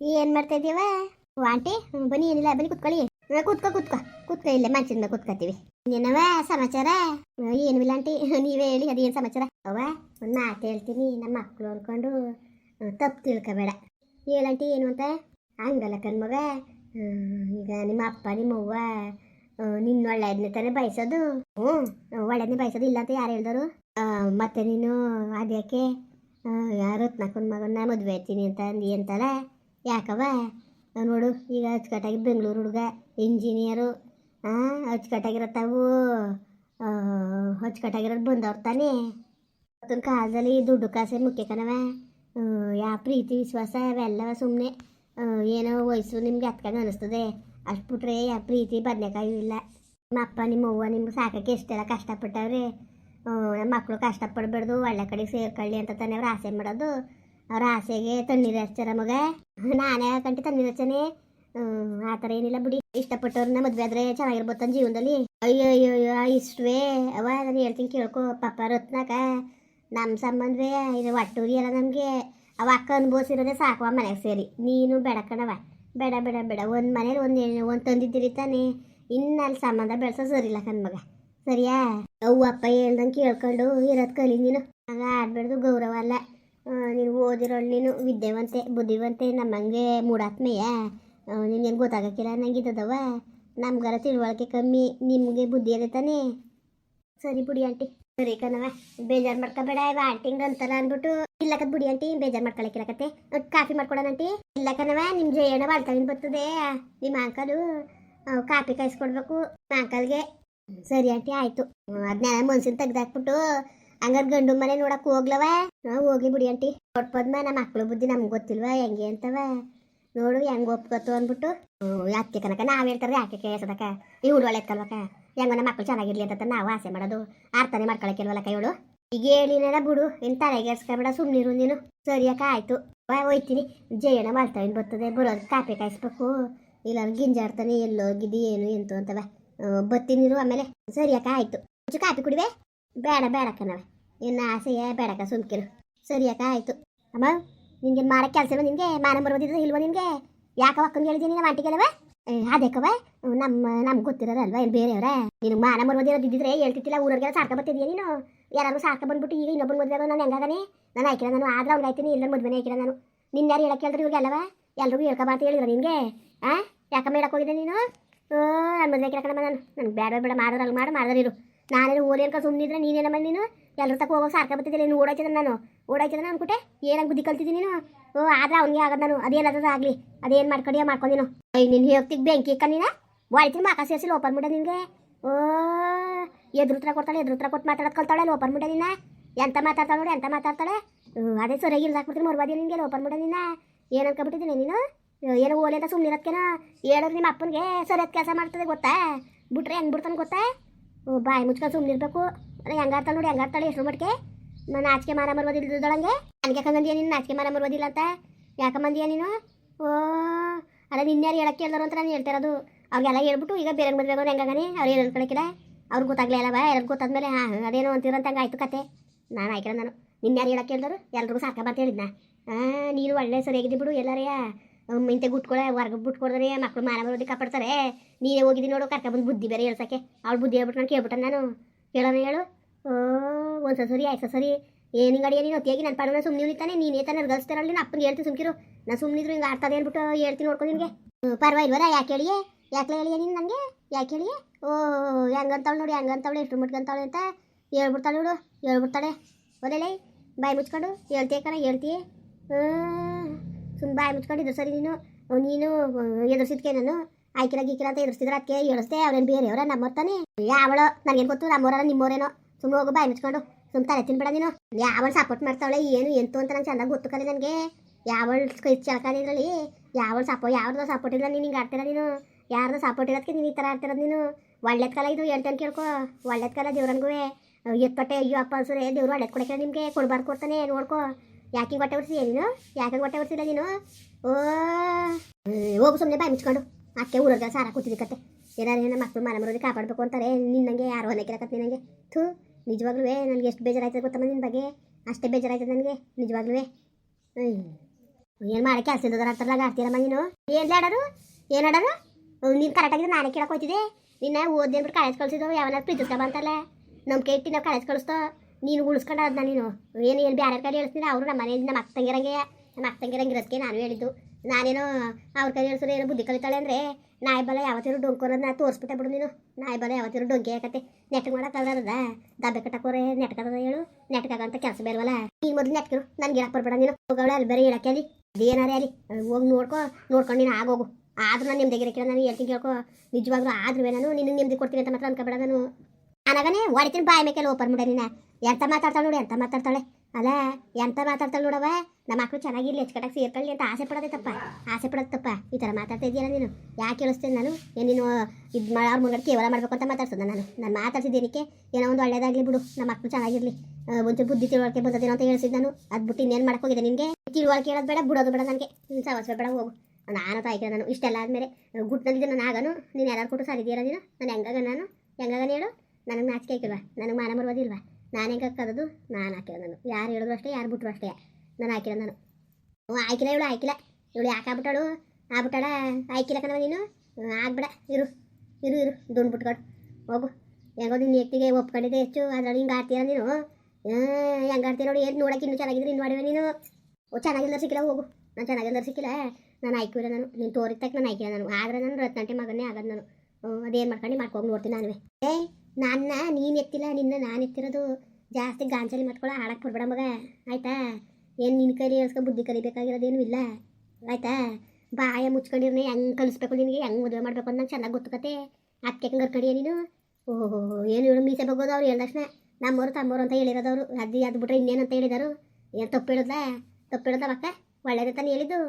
ಏನ್ ಮಾಡ್ತಾ ಇದೀವ ಆಂಟಿ ಬನ್ನಿ ಏನಿಲ್ಲ ಬನ್ನಿ ಕುತ್ಕೊಳ್ಳಿ. ಕುತ್ಕ ಕುತ್ಕೋ. ಕುತ್ಕೋ ಇಲ್ಲ ಮಂಚದ ಮೇಲೆ ಕುತ್ಕೋತೀವಿ. ಏನವ ಸಮಾಚಾರ? ಏನು ಇಲ್ಲ ಆಂಟಿ. ನೀವೇ ಹೇಳಿ ಅದೇನು ಸಮಾಚಾರ? ಅವ ಮಾತು ಹೇಳ್ತೀನಿ ನಮ್ಮ ಮಕ್ಕಳು ಅನ್ಕೊಂಡು ತಪ್ಪು ತಿಳ್ಕೊಬೇಡ. ಹೇಳಂಟಿ ಏನು ಅಂತ? ಹಂಗಲ್ಲ ಕಣ್ಮಗ. ಮಗ ಈಗ ನಿಮ್ಮ ಅಪ್ಪ ನಿಮ್ಮ ಅವ್ವ ಆ, ನಿನ್ನ ಒಳ್ಳೆಯದನ್ನೇ ತಾನೇ ಬಯಸೋದು. ಹ್ಞೂ ಒಳ್ಳೆಯದನ್ನೇ ಬಯಸೋದು ಇಲ್ಲ ಅಂತ ಯಾರು ಹೇಳಿದವರು ಮತ್ತೆ ನೀನು ಅದ್ಯಾಕೆ? ಯಾರು ರತ್ನಕ್ಕನ ಮಗನ ಮದುವೆ ಆಯ್ತೀನಿ ಅಂತ ಅಂತಲ್ಲ? ಯಾಕವ ನೋಡು, ಈಗ ಅಚ್ಚುಕಟ್ಟಾಗಿ ಬೆಂಗಳೂರು ಹುಡುಗ ಇಂಜಿನಿಯರು ಅಚ್ಚುಕಟ್ಟಾಗಿರತ್ತವು. ಅಚ್ಚುಕಟ್ಟಾಗಿರೋದು ಬಂದವ್ರು ತಾನೇ. ಅದನ್ನ ಕಾಲದಲ್ಲಿ ದುಡ್ಡು ಕಾಸೆ ಮುಖ್ಯ ಕಣವ ಯಾ ಪ್ರೀತಿ, ವಿಶ್ವಾಸ, ಅವೆಲ್ಲವ ಸುಮ್ಮನೆ ಏನೋ ವಯಸ್ಸು ನಿಮ್ಗೆ ಹತ್ಕಂಗೆ ಅನಿಸ್ತದೆ. ಅಷ್ಟು ಬಿಟ್ರೆ ಯಾವ ಪ್ರೀತಿ ಬದನೆಕಾಯಿ ಇಲ್ಲ. ನಿಮ್ಮ ಅಪ್ಪ, ನಿಮ್ಮ ಅವ್ವ ನಿಮ್ಗೆ ಸಾಕಕ್ಕೆ ಎಷ್ಟೆಲ್ಲ ಕಷ್ಟಪಟ್ಟವ್ರೆ. ನಮ್ಮ ಮಕ್ಕಳು ಕಷ್ಟಪಡಬಾರ್ದು, ಒಳ್ಳೆ ಕಡೆಗೆ ಸೇರ್ಕೊಳ್ಳಿ ಅಂತ ತಾನೇ ಅವ್ರು ಆಸೆ ಮಾಡೋದು. ಅವ್ರ ಆಸೆಗೆ ತಣ್ಣೀರು ಹಚ್ಚಾರ ಮಗ. ನಾನೇ ಕಂಟಿ ತಣ್ಣೀರು ಹಚ್ಚನೆ. ಆ ಥರ ಏನಿಲ್ಲ ಬಿಡಿ. ಇಷ್ಟಪಟ್ಟವ್ರನ್ನ ಮದುವೆ ಆದ್ರೆ ಚೆನ್ನಾಗಿರ್ಬೋದು ತನ್ನ ಜೀವನದಲ್ಲಿ. ಅಯ್ಯೋ ಅಯ್ಯೋ ಅಯ್ಯೋ ಇಷ್ಟವೇ. ಅವ ನಾನು ಹೇಳ್ತೀನಿ ಕೇಳ್ಕೊ. ಪಾಪ ರತ್ನಾಕ ನಮ್ಮ ಸಂಬಂಧವೇ, ಇದು ಒಟ್ಟೂರಿ ಅಲ್ಲ ನಮಗೆ. ಅವ ಅಕ್ಕ ಸಾಕು ಸಾಕವ ಮನೆಗೆ ಸೇರಿ. ನೀನು ಬೇಡ ಕಣವ ಬೇಡ ಬೇಡ ಬೇಡ. ಒಂದು ಮನೇಲಿ ಒಂದು ಒಂದು ತಂದಿದ್ದೀರಿ ತಾನೇ. ಇನ್ನು ಅಲ್ಲಿ ಸಂಬಂಧ ಬೆಳೆಸೋ ಸರಿಲ್ಲ ಕಣ್ಮಗ ಸರಿಯಾ? ಅವ್ವ, ಅಪ್ಪ ಹೇಳ್ದಂಗೆ ಕೇಳ್ಕೊಂಡು ಇರೋದು ಕಲಿ ನೀನು. ಹಂಗ ಆಡ್ಬೇಡ್ದು ಗೌರವ ಅಲ್ಲ. ನೀನು ಓದಿರೋ ನೀನು ವಿದ್ಯಾವಂತೆ, ಬುದ್ಧಿವಂತೆ ನಮ್ಮಂಗೆ ಮೂಡಾತ್ಮೆಯ? ನಿನ್ಗೇನು ಗೊತ್ತಾಗಕ್ಕಿಲ್ಲ? ನಂಗಿದ್ದದವ ನಮ್ಗಾರ ತಿಳುವಳಿಕೆ ಕಮ್ಮಿ, ನಿಮಗೆ ಬುದ್ಧಿ ಅದೇ ತಾನೇ? ಸರಿ ಬುಡಿ ಆಂಟಿ. ಸರಿ ಕಣವ ಬೇಜಾರು ಮಾಡ್ಕೋಬೇಡ, ಇವ ಆಂಟಿಂಗ್ ಅಂತಲ್ಲ ಅಂದ್ಬಿಟ್ಟು ಇಲ್ಲಕತ್ ಬುಡಿ ಆಂಟಿ, ಬೇಜಾರು ಮಾಡ್ಕೊಳಕ್ಕಿಲ್ಲಕತ್ತೆ ಕಾಫಿ ಮಾಡ್ಕೊಡೋಣ ಆಂಟಿ. ಇಲ್ಲ ಕಣವ ನಿಮ್ಮ ಜಯಣ್ಣ ಬಾಳ್ತಾವಿನ ಬರ್ತದೆ. ನಿಮ್ಮ ಅಂಕಲು ಕಾಫಿ ಕಾಯಿಸ್ಕೊಡ್ಬೇಕು ಅಂಕಲ್ಗೆ. ಸರಿ ಆಂಟಿ, ಆಯಿತು. ಅದನ್ನೆಲ್ಲ ಮನ್ಸಿನ ತೆಗ್ದಾಕ್ಬಿಟ್ಟು ಹಂಗಾರೆ ಗಂಡು ಮನೆ ನೋಡಕ್ ಹೋಗ್ಲವ? ನಾವು ಹೋಗ್ಲಿ ಬಿಡಿ ಅಂಟಿ ಕೊಟ್ಪದ್ಮ ನಮ್ಮ ಮಕ್ಳು ಬುದ್ಧಿ ನಮ್ಗೆ ಗೊತ್ತಿಲ್ವಾ? ಹೆಂಗೆ ಅಂತವ? ನೋಡು, ಹೆಂಗ್ ಒಪ್ಕೊತು ಅಂದ್ಬಿಟ್ಟು. ಯಾಕೆ ಕನಕ ನಾವ್ ಹೇಳ್ತಾರೆ ಯಾಕೆ ಕೇಳ್ಸದಕ್ಕ? ಈ ಹುಡುಗಳೆ ಒಳ್ಳೆಕ್ಕಲ್ವಕ್ಕ ಹೆಂಗ ನಮ್ಮ ಮಕ್ಳು ಚೆನ್ನಾಗಿರ್ಲಿ ಅಂತ ನಾವು ಆಸೆ ಮಾಡೋದು. ಅರ್ಥನೇ ಮಾಡ್ಕೊಳಕ್ಕಿಲ್ವಲ್ಲ ಇವಳು? ಈಗ ಹೇಳಿನ ಬಿಡು. ಇನ್ ತಲೆಗೆಡ್ಸ್ಕೊಬೇಡ ಸುಮ್ನಿರು ನೀನು. ಸರಿ ಅಕ್ಕ, ಆಯ್ತು. ಹೋಯ್ತೀನಿ. ಜಯಣ್ಣ ಮಾಡ್ತಾವಿನ್ ಬರ್ತದೆ? ಬರೋದು ಕಾಪಿ ಕಾಯಿಸ್ಬೇಕು. ಇಲ್ಲ ಗಿಂಜಾಡ್ತಾನೆ ಎಲ್ಲೋಗಿದ್ದಿ ಏನು ಎಂತು ಅಂತವ. ಬತ್ತೀನಿರು ಆಮೇಲೆ. ಸರಿ ಅಕ್ಕ, ಆಯ್ತು. ಕಾಪಿ ಕುಡಿವೆ? ಬೇಡ ಬೇಡಕ್ಕ ನಾವು ಇನ್ನು ಆಸೆಯೇ ಬೇಡಕ್ಕ ಸುಮ್ಕಿರು. ಸರಿ ಅಕ್ಕ, ಆಯ್ತು. ಅಮ್ಮ, ನಿನ್ಗೆ ಮಾಡೋ ಕೆಲಸ ನಿನಗೆ? ಮಾನ ಬರೋದಿದ್ರೆ ಇಲ್ವ ನಿನಗೆ? ಯಾಕ ಅಕ್ಕಂಗೆ ಹೇಳಿದ್ದೀನಿ ನಮ್ಮ ಆಂಟಿಗೆಲ್ಲವ ಅದೇಕವ ನಮ್ಮ, ನಮ್ಗೆ ಗೊತ್ತಿರೋದಲ್ವ ಏನು ಬೇರೆಯವ್ರೆ? ನೀನು ಮಾನ ಮರ್ಬೋದಿರೋದು ಇದ್ದಿದ್ರೆ ಹೇಳ್ತಿತ್ತಿಲ್ಲ ಊರವ್ರಿಗೆಲ್ಲ ಸಾರ್ಕ ಬರ್ತಿದ್ಯಾ ನೀನು? ಯಾರು ಸಾರ್ಕ ಬಂದ್ಬಿಟ್ಟು ಈಗ ಇನ್ನೊಬ್ಬನ ಮದುವೆ ನಾನು ಹೆಂಗಾಗನೆ? ನಾನು ಆಯ್ಕಿಲ್ಲ ನಾನು, ಆದ್ರೆ ಅವ್ನು ಆಯ್ತೀನಿ ಇಲ್ಲ ಮದುವೆನೇ ಆಯ್ಕಿಲ್ಲ ನಾನು. ನಿನ್ನ ಯಾರು ಹೇಳಕ್ಕೆ ಹೇಳಿದ್ರೆ ಇವ್ರಿಗೆಲ್ಲವ ಎಲ್ರಿಗೂ ಹೇಳ್ಕೊಬಾರ್ದು ಹೇಳಿದ್ರು ನಿನಗೆ? ಆ? ಯಾಕಮ್ಮ ಹೇಳಕ್ಕೆ ಹೋಗಿದ್ದೆ ನೀನು? ನನ್ನ ಮದುವೆ ಕೇಳ್ಕಣಮ್ಮ ನಾನು. ನನಗೆ ಬೇಡ ಬೇಡ ಮಾಡೋರು ಅಲ್ಲಿ ಮಾಡು, ಮಾಡಿದ್ರೆ ಇರು. ನಾನೇನು ಓದಿ ಸುಮ್ಮನಿದ್ರೆ ಸುಮ್ಮನಿದ್ರೆ ನೀನೇನಮ್ಮ ನೀನು? ಎಲ್ಲರ ತಕ್ಕ ಹೋಗೋ ಸಾರ್ಕ ಬರ್ತಿದ್ದೆ ನೀನು ಓಡಾಯ್ತದ ನಾನು? ಓಡಾಯ್ತದ ನಾನು ಅನ್ಕುಟ್ಟೆ ಏನಂಗೆ ಬುದ್ಧಿ ಕಲ್ತಿದ್ದೀನಿ ನೀನು? ಓ, ಆದ್ರೆ ಅವನಿಗೆ ಆಗದ ನಾನು. ಅದೇನಾದ್ರೂ ಆಗಲಿ. ಅದೇನು ಮಾಡ್ಕೊಂಡು ಮಾಡ್ಕೊಂಡಿನೋ ಅಯ್ಯ ನಿನ್ನ ಹೇಳ್ತಿಗೆ ಬೆಂಕಿ ಇಕ್ಕ ನೀನು? ವಾಯ್ತೀನಿ ಮಾಕ ಸೇರಿಸಿ ಓಪನ್ ಮುಡ ನಿನಗೆ. ಓ, ಎದುರು ಹತ್ರ ಕೊಡ್ತಾಳೆ, ಎದುರು ಹತ್ರ ಕೊಟ್ಟು ಮಾತಾಡೋದು ಕಲ್ತಾಳೆ ಲೋಪರ್ ಮುಡ ನಿನ್ನ. ಎಂತ ಮಾತಾಡ್ತಾಳೆ ನೋಡಿ, ಎಂತ ಮಾತಾಡ್ತಾಳೆ? ಅದೇ ಸರಿಯಾಗಿ ಇಲ್ದಾಕ್ಬಿಡ್ತೀನಿ ಮರ್ಬಾದಿ ನಿನಗೆ ಲೋಪರ್ ಮುಡ ನಿನ್ನ. ಏನು ಅನ್ಕೊಬಿಟ್ಟಿದ್ದೀನಿ ನೀನು? ಏನೋ ಓಲೆ ಅಂತ ಸುಮ್ಮನೆ ಇರೋದ್ಕೇನೋ ಹೇಳಿದ್ರೆ ನಿಮ್ಮ ಅಪ್ಪನಿಗೆ ಸರಿಯಾದ ಕೆಲಸ ಮಾಡ್ತದೆ ಗೊತ್ತಾ? ಬಿಟ್ರೆ ಹೆಂಗೆ ಬಿಡ್ತಾನೆ ಗೊತ್ತಾ? ಬಾಯಿ ಮುಚ್ಕೊಂಡು ಸುಮ್ಮನೆ ಇರಬೇಕು. ಹೆಂಗಾಡ್ತಾಳೆ ನೋಡಿ, ಹೆಂಗಾಡ್ತಾಳೆ ಎಷ್ಟು ಮಟ್ಟಿಗೆ? ನಾನು ನಾಚಿಕೆ ಮರ್ಬೋದಿಲ್ಲ ಮರ್ಬೋದಿಲ್ಲದೊಳಗೆ ನನಗೆ ಕಂಗಂದಿಯ ನೀನು? ನಾಚಿಕೆ ಮಾರ ಮರ್ಬೋದಿಲ್ಲ ಅಂತ. ಯಾಕಂಬಂದಿಯ ನೀನು? ಓ ಅಲ್ಲ ನಿನ್ಯಾರು ಹೇಳಕ್ಕೆ ಎಲ್ಲರೂ ಅಂತ ನಾನು ಹೇಳ್ತಾ ಇರೋದು. ಅವ್ರಿಗೆಲ್ಲ ಹೇಳ್ಬಿಟ್ಟು ಈಗ ಬೇರೆ ಮದುವೆ ಆಗೋರು ಹೆಂಗಾಗನೆ ಅವ್ರು ಏನು ಅನ್ಕೊಳಕಿಲ್ಲ ಅವ್ರಿಗೆ ಗೊತ್ತಾಗ್ಲೇ ಬಾ, ಎರಡು ಗೊತ್ತಾದ್ಮೇಲೆ, ಹಾಂ, ಅದೇನೋ ಅಂತಿರಂತ ಹಂಗೆ ಆಯ್ತು ಕತೆ. ನಾನು ಆಯ್ಕೆ ನಾನು. ನಿನ್ಯಾರು ಹೇಳಕ್ಕೆ ಹೇಳಿದ್ರು ಎಲ್ರಿಗೂ ಸಾಕ ಬರ್ತ ಹೇಳಿದ್ನ? ಹಾಂ ನೀನು ಒಳ್ಳೆ ಸರಿಯಾಗಿದ್ದಿ ಬಿಡು ಎಲ್ಲಾರೆಯ ಇಂತೆ ಗುಟ್ಕೊಳ ಹೊರಗೆ ಬಿಟ್ಕೊಡ್ತಾರೆ ಮಕ್ಕಳು ಮಾನ ಬರೋದಿ ಕಾಪಾಡ್ತಾರೆ. ನೀನೇ ಹೋಗಿದ್ದೀನಿ ನೋಡು, ಕರ್ಕೊಂಬಂದು ಬುದ್ಧಿ ಬೇರೆ ಹೇಳ್ಸಕ್ಕೆ. ಅವ್ಳು ಬುದ್ಧಿ ಹೇಳ್ಬಿಟ್ಟು ನಾನು ಕೇಳ್ಬಿಟ್ಟೆ ನಾನು. ಹೇಳೋಣ ಹೇಳು. ಓ, ಒಂದು ಸರಿ ಆಯ್ತು ಸರಿ ಏನು ಅಡಿಯ ನೀನು ಹೊತ್ತಿಯಾಗಿ ನನ್ನ ಪಾಡು ಸುಮ್ಮನೆ ನಿಂತಾನೆ ನೀನೇ ತಾನೆ ಗಲ್ಸ್ತಾರಲ್ಲಿ ನಾನು ಅಪ್ಪನಿಗೆ ಹೇಳ್ತೀನಿ ಸುಮ್ಕಿರು. ನಾ ಸುಮ್ಮನಿದ್ರು ಹಿಂಗೆ ಆಡ್ತದೆ ಅಂದ್ಬಿಟ್ಟು ಹೇಳ್ತೀನಿ ನೋಡ್ಕೊಂಡು ನಿನಗೆ. ಪರವಾಗಿಲ್ವರ ಯಾಕೆ ಹೇಳಿಯೇ? ಯಾಕೆ ಹೇಳಿಯ ನೀನು ನನಗೆ? ಯಾಕೆ ಹೇಳಿಯೇ? ಓ, ಹೆಂಗಂತಾವಳು ನೋಡಿ, ಹೆಂಗಂತಾವಳು ಎಷ್ಟು ಮುಟ್ಕಂತಾವಳೆ ಅಂತ ಹೇಳ್ಬಿಡ್ತಾಳೆ ನೋಡು ಹೇಳ್ಬಿಡ್ತಾಳೆ. ಒಲೇ ಬಾಯಿ ಮುಚ್ಕೊಂಡು, ಹೇಳ್ತೀಯ ಕಣ, ಹೇಳ್ತೀಯ? ಸುಮ್ಮನೆ ಬಾಯಿ ಮುಚ್ಕೊಂಡಿದ್ದು. ಸರಿ, ನೀನು ನೀನು ಎದುರಿಸಿದ್ಕೆ ನಾನು. ಆಯ್ಕಿರ ಗೀಕಿರ ಅಂತ ಎದುರಿಸಿದ್ರೆ ಅದಕ್ಕೆ ಹೇಳಿಸ್ದೆ ಅವ್ರೇನು ಬೇರೆಯವರ ನಮ್ಮವ್ರು ತಾನೇ ಯಾವಳು? ನನಗೇನು ಗೊತ್ತು? ನಮ್ಮವರ ನಿಮ್ಮವರೇನೋ ಸುಮ್ಮನೆ ಹೋಗು, ಬಾಯಿ ಮುಚ್ಕೊಂಡು. ಸುಮ್ಮನೆ ತಲೆ ತಿನ್ಬೇಡ ನೀನು. ಯಾವಳು ಸಪೋರ್ಟ್ ಮಾಡ್ತಾವಳೆ, ಏನು, ಎಂತು ಅಂತ ನಂಗೆ ಚೆನ್ನಾಗಿ ಗೊತ್ತು ಕಲಿ ನನಗೆ. ಯಾವಳು ಕೈ ಚಳಕಾನಿದ್ರಲ್ಲಿ ಯಾವಳು ಸಪೋ ಯಾವ್ದು ಸಪೋರ್ಟ್ ಇಲ್ಲ, ನೀನು ಹಿಂಗೆ ಆಡ್ತೀರ ನೀನು? ಯಾರ್ದು ಸಪೋರ್ಟ್ ಇರೋದಕ್ಕೆ ನೀನು ಈ ಥರ ಆಡ್ತಿರೋದು ನೀನು? ಒಳ್ಳೇದು ಕಾಲ ಇದು ಹೇಳ್ತೇನೆ ಕೇಳ್ಕೊ. ಒಳ್ಳೇದ್ ಕಾಲ ದೇವ್ರನ್ಗೂ ಎತ್ಪಟ್ಟೆ, ಅಯ್ಯೋ, ಅಪ್ಪ ಸುರೇ ದೇವ್ರು ಒಳ್ಳೇದು ಕೊಡಕ್ಕೆ ನಿಮಗೆ. ಕೊಡ್ಬಾರ್ದು ಕೊಡ್ತಾನೆ, ನೋಡ್ಕೊ. ಯಾಕೆ ಹೊಟ್ಟೆ ಹೊಡ್ಸಿಯ ನೀನು? ಯಾಕೆ ಹೊಟ್ಟೆ ಹೊಡ್ಸಿಲ್ಲ ನೀನು? ಓ ಹೋಗು ಸುಮ್ಮನೆ ಬಾಯಿ ಮುಚ್ಕೊಂಡು. ಅಕ್ಕೆ ಊರವ್ರಿಗೆ ಸಾರ ಕೂತಿದ್ದಕ್ಕತ್ತೆ ಏನಾರು ನಮ್ಮ ಮಕ್ಕಳು ಮನೆ ಮರೋದಿ ಕಾಪಾಡಬೇಕು ಅಂತಾರೆ. ನಿನ್ನಂಗೆ ಯಾರು ಹೊಲಕ್ಕಿರಕತ್ತೆ ನಿನಗೆ? ಥೂ ನಿಜವಾಗ್ಲೂ ನನಗೆ ಎಷ್ಟು ಬೇಜಾರಾಯ್ತದೆ ಗೊತ್ತಮ್ಮ ನಿನ್ನ ಬಗ್ಗೆ? ಅಷ್ಟೇ ಬೇಜಾರಾಯ್ತದೆ ನನಗೆ ನಿಜವಾಗ್ಲೂ ಏನು ಮಾಡಿ ಕೆಲಸ ಇಲ್ಲದಾರ ಅಂತಾರಲ್ಲ ಆಡ್ತೀರಮ್ಮ ನೀನು? ಏನು ಆಡೋರು ಏನು ಆಡೋರು ನೀನು ಕರೆಕ್ಟಾಗಿದ್ರೆ ನಾನೇ ಕೇಳಕ್ಕೆ ಹೋಗ್ತಿದ್ದೆ ನಿನ್ನ ಓದಿ ಕಾಲೇಜ್ ಕಳಿಸಿದ್ರು ಯಾವನಾದ್ರು ಪ್ರೀತಿಸ್ಕ ಬಂತಲ್ಲ ನಮ್ಮ ಇಟ್ಟು ನಾವು ಕಾಲೇಜ್ ಕಳಿಸ್ತೋ. ನೀನು ಉಳಿಸ್ಕೊಂಡು ಅದನ್ನ ನೀನು. ಏನು ಏನು ಬೇರೆ ಕಡೆ ಹೇಳ್ತೀನಿ ಅವರು ನಮ್ಮ ಮನೆಯಿಂದ ನಮ್ಮ ಅಕ್ಕ ತಂಗಿರಂಗೆ ನಮ್ಮ ಅಕ್ಕ ತಂಗಿರಂಗಿರೋದಕ್ಕೆ ನಾನು ಹೇಳಿದ್ದು. ನಾನೇನೋ ಅವ್ರ ಕೈ ಹೇಳ್ಸೋರು ಏನೋ ಬುದ್ಧಿ ಕಲಿತಾಳೆ ಅಂದರೆ ನಾಯಿ ಬಲ ಯಾವತ್ತಿರು ಡೊಂಕೋರೋದು ನಾ ತೋರಿಸ್ಬಿಟ್ಟೆ ಬಿಡು ನೀನು. ನಾಯಿ ಬಲ ಯಾವತ್ತಿರು ಡೊಂಕಿ ಯಾಕತ್ತೆ ನೆಟ್ಗೆ ಮಾಡೋಕ್ಕಾಗದ ದಬ್ಬೆ ಕಟ್ಟಕೋರೆ ನೆಟ್ಕದ ಹೇಳು. ನೆಟ್ಕಾಗಂತ ಕೆಲಸ ಬೇರವಲ್ಲ ಈಗ ಮೊದಲು ನೆಟ್ಕಿರು ನನ್ಗೆ ಹೇಳಕ್ ಬರಬೇಡ ನೀನು. ಹೋಗವಳೆ ಅಲ್ಲಿ ಬೇರೆ ಹೇಳಕ್ಕೆ ಅಲ್ಲಿ. ಅದೇನಾರೇ ಅಲ್ಲಿ? ಹೋಗಿ ನೋಡ್ಕೊ. ನೋಡ್ಕೊಂಡು ನೀನು ಆಗೋಗು ಆದ್ರೂ ನಾನು ಕೇಳ ನಾನು ಹೇಳ್ತೀನಿ ಕೇಳ್ಕೋ. ನಿಜವಾಗ್ಲೂ ಆದ್ರೂ ನಾನು ನಿನ್ನ ನಿಮ್ದು ಕೊಡ್ತೀನಿ ಅಂತ ಮಾತ್ರ ಅನ್ಕೋಬೇಡ ನಾನು. ನನಗನೇ ಹೊಡಿತೀನಿ ಬಾಯಿ ಮೇಕೆಲ್ಲ ಓಪನ್ ಮುಡ ನೀನ. ಎಂತ ಮಾತಾಡ್ತಾಳೆ ನೋಡಿ, ಎಂತ ಮಾತಾಡ್ತಾಳೆ? ಅಲ್ಲ, ಎಂತ ಮಾತಾಡ್ತಾಳೆ ನೋಡವ ನಮ್ಮ ಮಕ್ಕಳು ಚೆನ್ನಾಗಿರ್ಲಿ ಹೆಚ್ಚು ಸೇರ್ಕೊಳ್ಳಿ ಅಂತ ಆಸೆ ಪಡೋದೇ ತಪ್ಪ ಆಸೆ ಪಡೋದು ತಪ್ಪ ಈ ಥರ ಮಾತಾಡ್ತಾ ಇದೆಯಲ್ಲ ನೀನು? ಯಾಕೆ ಕೇಳಿಸ್ತೇನೆ ನಾನು? ನೀನು, ಇದು ಅವ್ರ ಮುಂಗಡೆ ಕೇವಲ ಮಾಡಬೇಕು ಅಂತ ಮಾತಾಡ್ಸೋದು ನಾನು? ನಾನು ಮಾತಾಡ್ಸಿದ್ದೇನಕ್ಕೆ? ಏನೋ ಒಂದು ಒಳ್ಳೇದಾಗಲಿ ಬಿಡು, ನಮ್ಮ ಮಕ್ಕಳು ಚೆನ್ನಾಗಿರಲಿ. ಒಂಚೂರು ಬುದ್ಧಿ ತಿಳುವಳಿಕೆ ಬಂದದೇನೋ ಅಂತ ಹೇಳಿಸಿದ್ದು ನಾನು. ಅದು ಬಿಟ್ಟು ಇನ್ನೇನು ಮಾಡಕ್ಕೆ ಹೋಗಿದೆ ನಿನಗೆ? ತಿಳುವಳಿಕೆ ಹೇಳೋದು ಬೇಡ, ಬಿಡೋದು ಬೇಡ ನನಗೆ. ನೀನು ಸವಸ್ವೆ ಬೇಡ, ಹೋಗು. ನಾನು ತಾಯ್ಕೆ ನಾನು. ಇಷ್ಟೆಲ್ಲ ಆದಮೇಲೆ ಗುಟ್ಟಿನಲ್ಲಿದ್ದೆ ನಾನು ಆಗನು. ನೀನು ಯಾರು ಕೊಟ್ಟು ಸರಿದೀರ ನೀನು? ನಾನು ಹೆಂಗಾಗ ನಾನು? ಹೆಂಗಾಗ ಹೇಳು? ನನಗೆ ನಾಚಿಕೆ ಆಯ್ಕಿಲ್ವಾ? ನನಗೆ ಮಾನ ಮರುವುದಿಲ್ವಾ ನಾನು ಹೆಂಗೆ ಕರೆದು ನಾನು ಹಾಕಿಲ್ಲ ನಾನು. ಯಾರು ಹೇಳಿದ್ರು ಅಷ್ಟೇ, ಯಾರು ಬಿಟ್ರು ಅಷ್ಟೇ. ನಾನು ಹಾಕಿಲ್ಲ ನಾನು. ಹ್ಞೂ ಆಯ್ಕಿಲ್ಲ ಇವಳು ಆಯ್ಕಿಲ್ಲ ಇವಳು ಯಾಕೆ ಆಗ್ಬಿಟ್ಟಾಳು ಆಗ್ಬಿಟ್ಟಾಳ ಆಯ್ಕಿಲ್ಲ ಕಣವ ನೀನು. ಆಗ್ಬೇಡ ಇರು ಇರು ಇರು. ದುಂಡು ಬಿಟ್ಕೊಡು. ಹೋಗು. ಹೆಂಗೋ ನಿನ್ನ ವ್ಯಕ್ತಿಗೆ ಒಪ್ಕೊಂಡಿದ್ದೆ ಹೆಚ್ಚು. ಅದ್ರಲ್ಲಿ ಹಿಂಗೆ ಆಡ್ತೀರ ನೀನು? ಹೆಂಗೆ ಆಡ್ತೀರ ನೋಡಿ. ಏನು ನೋಡೋಕೆ ಇನ್ನೂ ಚೆನ್ನಾಗಿದ್ರೆ ಇನ್ನು ಮಾಡಿವೆ ನೀನು. ಓ ಚೆನ್ನಾಗಿಲ್ಲ ಸಿಕ್ಕಿಲ್ಲ, ಹೋಗು. ನಾನು ಚೆನ್ನಾಗಿಲ್ಲ ಸಿಕ್ಕಿಲ್ಲ. ನಾನು ಆಯ್ಕಿಲ್ಲ ನಾನು. ನೀನು ತೋರಿದ್ದಕ್ಕೆ ನಾನು ಆಯ್ಕಿಲ್ಲ ನಾನು. ಆದರೆ ನಾನು ರತ್ನಂಟಿ ಮಗನೇ ಆಗೋದು ನಾನು. ಅದೇನು ಮಾಡ್ಕೊಂಡು? ಮಾಡ್ಕೊಂಡು ನೋಡ್ತೀನಿ ನಾನುವೆ. ಏ ನನ್ನ, ನೀನು ಎತ್ತಿಲ್ಲ, ನಿನ್ನ ನಾನು ಎತ್ತಿರೋದು ಜಾಸ್ತಿ ಗಾಂಜಲಿ ಮತ್ಕೊಳ್ಳೋ ಹಾಳಕ್ಕೆ ಬಿಡ್ಬೇಡ ಮಗ. ಆಯ್ತಾ? ಏನು ನಿನ್ನ ಕೈಲಿ ಹೇಳ್ಸ್ಕೊ ಬುದ್ಧಿ ಕಲಿಬೇಕಾಗಿರೋದೇನು ಇಲ್ಲ. ಆಯ್ತಾ? ಬಾಯ ಮುಚ್ಕೊಂಡಿರ್ನೆ, ಹೆಂಗೆ ಕಲಿಸ್ಬೇಕು ನಿನಗೆ? ಹೆಂಗೆ ಮದುವೆ ಮಾಡಬೇಕು ಅಂತ ನಂಗೆ ಚೆನ್ನಾಗಿ ಗೊತ್ತು ಕತೆ ಅದಕ್ಕೆ ಹೆಂಗೆ ಕರ್ಕಡಿಯ ನೀನು? ಓಹೋ, ಏನು ಹೇಳು ಮೀಸೆ ಬಗ್ಗೋದು ಅವ್ರು ಹೇಳ್ದ ತಕ್ಷಣ ನಮ್ಮವರು ತಮ್ಮವರು ಅಂತ ಹೇಳಿರೋದವ್ರು. ಅದು ಅದು ಬಿಟ್ರೆ ಇನ್ನೇನು ಅಂತ ಹೇಳಿದರು. ಏನು ತಪ್ಪು ಹೇಳಿದ್ಲ? ತಪ್ಪು ಹೇಳಿದ ಮಕ್ಕ? ಒಳ್ಳೇದೇ ತಾನೇ ಹೇಳಿದ್ದು.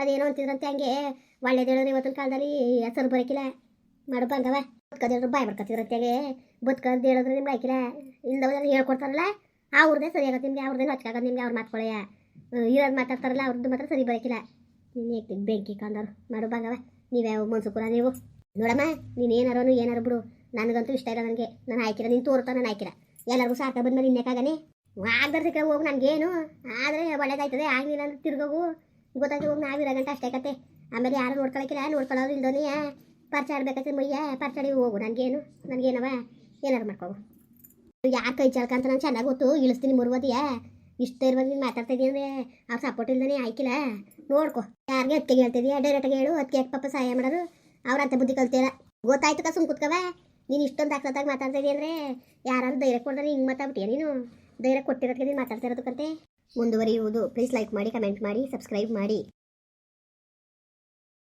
ಅದೇನೋ ಅಂತಿದ್ರಂತೆ ಹಂಗೆ. ಒಳ್ಳೇದು ಹೇಳಿದ್ರೆ ಇವತ್ತಿನ ಕಾಲದಲ್ಲಿ ಹೆಸರು ಬರೋಕಿಲ್ಲ. ಮಾಡು ಬಂಗವ. ಬದುಕದೇಳಿದ್ರು ಬಾಯ್ ಬರ್ಕತ್ತಿದ್ರತ್ತೆಗೆ ಬದುಕದ್ದು ಹೇಳಿದ್ರೆ ನಿಮ್ಗೆ ಆಯ್ಕಿಲ್ಲ ಇಲ್ದವರೆಲ್ಲ ಹೇಳ್ಕೊಡ್ತಾರಲ್ಲ? ಅವ್ರದ್ದೇ ಸರಿ ಆಗತ್ತೆ ನಿಮ್ಗೆ ಅವ್ರದ್ದೇ ಹಚ್ಕಾಗದು ನಿಮ್ಗೆ, ಅವ್ರು ಮಾತ್ಕೊಳ್ಳೆಯ ಇರೋದು ಮಾತಾಡ್ತಾರಲ್ಲ ಅವ್ರದ್ದು ಮಾತ್ರ ಸರಿ ಬರೋಕಿಲ್ಲ. ನೀನು ಹೇಳ್ತೀನಿ ಬೆಂಕಿ ಕಂದವ್ರು, ಮಾಡು ಬಂಗವ. ನೀವ್ಯಾವ ಮನ್ಸುಕುರ ನೀವು? ನೋಡಮ್ಮ, ನೀನು ಏನಾರು ಏನಾರು ಬಿಡು. ನನಗಂತೂ ಇಷ್ಟ ಇಲ್ಲ ನನಗೆ ನಾನು ಆಯ್ಕಿಲ್ಲ ನೀನು ತೋರ್ತಾ ನಾನು ಹಾಕಿರ. ಎಲ್ಲರಿಗೂ ಸಾಕ ಬಂದ್ಮೇಲೆ ಇನ್ನೇಕಾಗನೆ ಆಗ್ದಾರ ಸಿಕ್ಕ ಹೋಗಿ ನನಗೇನು? ಆದರೆ ಒಳ್ಳೇದಾಯ್ತದೆ, ಆಗಲಿಲ್ಲ ಅಂದ್ರೆ ತಿರ್ಗೋಗು. ಗೊತ್ತಾಗಿ ಹೋಗಿ ನಾವಿರೋ ಗಂಟೆ ಅಷ್ಟೇ ಕತೆ. ಆಮೇಲೆ ಯಾರು ನೋಡ್ಕೊಳಕಿಲ್ಲ ನೋಡ್ಕೊಳ್ಳೋರು ಇಲ್ದೋನಿ ಪರಿಚಯ ಆಡ್ಬೇಕಾದ್ರೆ ಮಯ್ಯ ಪರ್ಚಾಡಿ ಹೋಗು, ನನಗೇನು, ನನಗೇನವ ಏನಾರು ಮಾಡ್ಕೋಗು. ಯಾರು ಕೈ ಚಾಲ್ಕಂತ ನಾನು ನಂಗೆ ಚೆನ್ನಾಗಿ ಗೊತ್ತು, ಇಳಿಸ್ತೀನಿ ಮುರುವದಿಯಾ ಇಷ್ಟ ಇರುವಾಗ ನೀನು ಮಾತಾಡ್ತಾ ಅಂದರೆ ಅವ್ರು ಸಪೋರ್ಟ್ ಇಲ್ದೇ ಆಯ್ಕಿಲ್ಲ, ನೋಡ್ಕೊ, ಯಾರಿಗೆ ಅತ್ತಿಗೆ ಹೇಳ್ತಿದ್ಯಾ ಡೈರೆಕ್ಟಾಗಿ ಹೇಳು ಅದಕ್ಕೆ ಯಾಕೆ ಪಾಪ ಸಹಾಯ ಮಾಡೋರು ಅವ್ರಂತ ಬುದ್ಧಿ ಕಲ್ತೀರ ಗೊತ್ತಾಯ್ತು ಕ ಸುಮ್ ಕುತ್ಕವ, ನೀನು ಇಷ್ಟೊಂದು ಅಕ್ಷತಾಗಿ ಮಾತಾಡ್ತಾ ಅಂದರೆ ಯಾರಾದ್ರೂ ಧೈರ್ಯ ಕೊಡ್ತಾರೆ ಹಿಂಗೆ ಮಾತಾಡ್ಬಿಟ್ಟಿಯ ನೀನು? ಧೈರ್ಯ ಕೊಟ್ಟಿರೋದಕ್ಕೆ ನೀನು ಮಾತಾಡ್ತಾ ಇರೋದಕ್ಕಂತೆ ಮುಂದುವರಿಯುವುದು ಪ್ಲೀಸ್ ಲೈಕ್ ಮಾಡಿ ಕಮೆಂಟ್ ಮಾಡಿ ಸಬ್ಸ್ಕ್ರೈಬ್ ಮಾಡಿ.